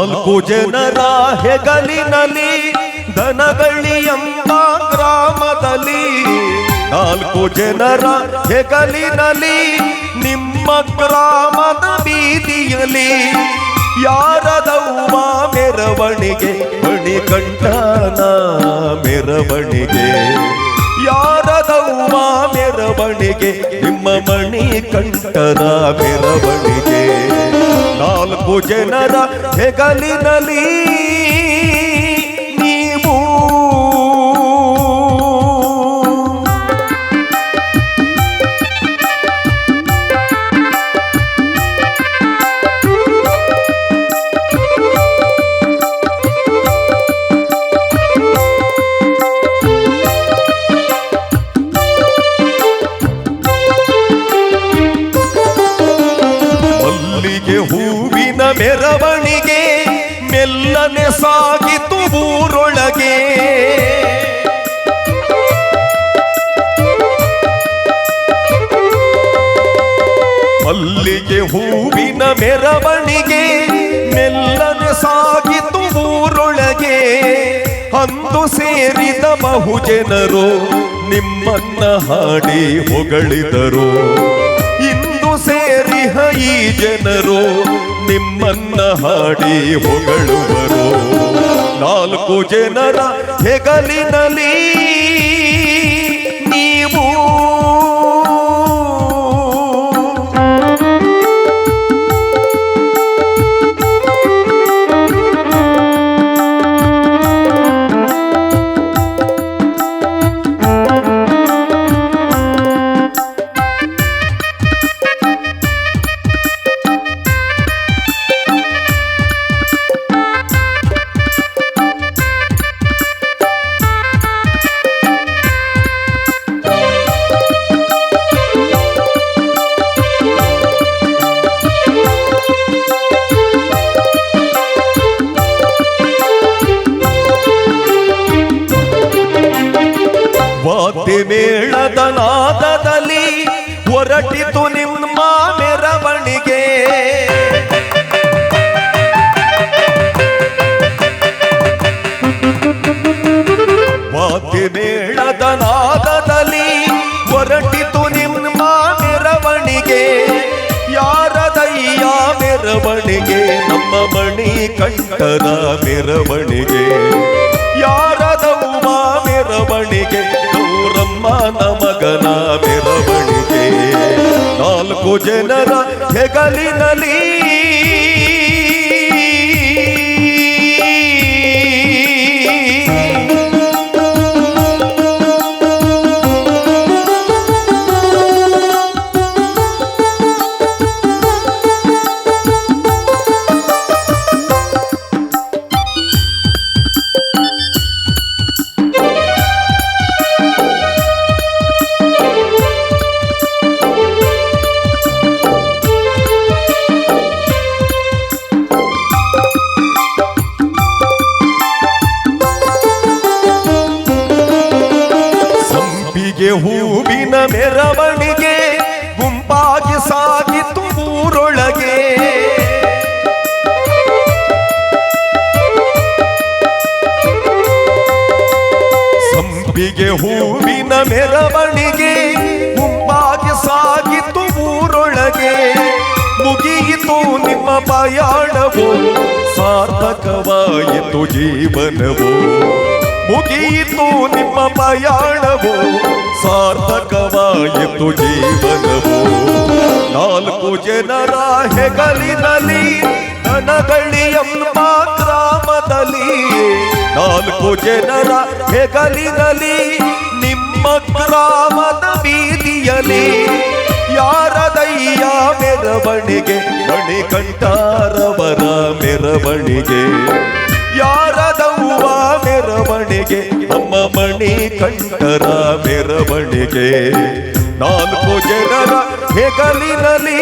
ನಾಲ್ಕು ಜನರ ಹೆಗಲಿನಲ್ಲಿ ದನಗಳಿಯಂತ ಗ್ರಾಮದಲ್ಲಿ. ನಾಲ್ಕು ಜನರ ಹೆಗಲಿನಲ್ಲಿ ನಿಮ್ಮ ಗ್ರಾಮದ ಬೀದಿಯಲ್ಲಿ ಯಾರದವ್ವ ಮೆರವಣಿಗೆ? ಮಣಿಕಂಠನ ಮೆರವಣಿಗೆ. ಯಾರದವ್ವ ಮೆರವಣಿಗೆ? ನಿಮ್ಮ ಮಣಿ ಕಂಠನ ಮೆರವಣಿಗೆ. ನಾಲ್ಕು ಜನರ ಹೆಗಲಿನಲ್ಲಿ ನೀವು ಮಲ್ಲಿಗೆ ಹೂವಿನ ಮೆರವಣಿಗೆ ಮೆಲ್ಲನೆ ಸಾಗಿತು ಊರೊಳಗೆ. ಮಲ್ಲಿಗೆ ಹೂವಿನ ಮೆರವಣಿಗೆ ಮೆಲ್ಲನೆ ಸಾಗಿತು ಊರೊಳಗೆ. ಅಂದು ಸೇರಿದ ಬಹುಜನರು ನಿಮ್ಮನ್ನ ಹಾಡಿ ಹೊಗಳಿದರು. ಇಂದು ಸೇರಿಹ ಈ ಜನರು ನಿಮ್ಮನ್ನ ಹಾಡಿ ಹೊಗಳುವರು. ನಾಲ್ಕು ಜನರ ಹೆಗಲಿನಲ್ಲಿ ಮೇಳದ ನಾದದಲ್ಲಿ ಹೊರಟಿತು ನಿಮ್ಮ ಮೆರವಣಿಗೆ. ಮೇಳದ ನಾದದಲ್ಲಿ ಹೊರಟಿತು ನಿಮ್ಮ ಮೆರವಣಿಗೆ. ಯಾರದಯ್ಯ ಮೆರವಣಿಗೆ? ನಮ್ಮ ಮಣಿ ಕಂಠದ ಮೆರವಣಿಗೆ. ಯಾರದವ್ವ ಮೆರವಣಿಗೆ ಊರಮ್ಮನ ಮಗನ ಮೆರವಣಿಗೆ. ನಾಲ್ಕು ಜನರ ಹೆಗಲಿನಲ್ಲಿ ಸಂಪಿಗೆ ಹೂವಿನ ಮೆರವಣಿಗೆ ಗುಂಪಾಗಿ ಸಾಗಿತು ಊರೊಳಗೆ. ಸಂಪಿಗೆ ಹೂವಿನ ಮೆರವಣಿಗೆ ಗುಂಪಾಗಿ ಸಾಗಿತು ಊರೊಳಗೆ. ಮುಗಿಯಿತು ನಿಮ್ಮ ಪಯಾಣವು, ಸಾರ್ಥಕವಾಯಿತು ಜೀವನವು. ಮುಗಿಯಿತು ನಿಮ್ಮ ಪ್ರಯಾಣವು ಸಾರ್ಥಕವಾಯಿತು ಜೀವನವು. ನಾಲ್ಕು ಜನರ ಹೆಗಲಿನಲ್ಲಿ ದನಗಳಿಯಮ್ಮ ಗ್ರಾಮದಲ್ಲಿ, ನಾಲ್ಕು ಜನರ ಹೆಗಲಿನಲ್ಲಿ ನಿಮ್ಮ ಗ್ರಾಮದ ಬೀದಿಯಲ್ಲಿ ಯಾರದಯ್ಯ ಮೆರವಣಿಗೆ, ಮಣಿಕಂಠಾರವರ ಮೆರವಣಿಗೆ? ಯಾರದವ್ವ ಮೆರವಣಿಗೆ ನಮ್ಮ ಮಣಿ ಕಂಠರ ಮೆರವಣಿಗೆ. ನಾಲ್ಕು ಜನರ ಹೆಗಲಿನಲ್ಲಿ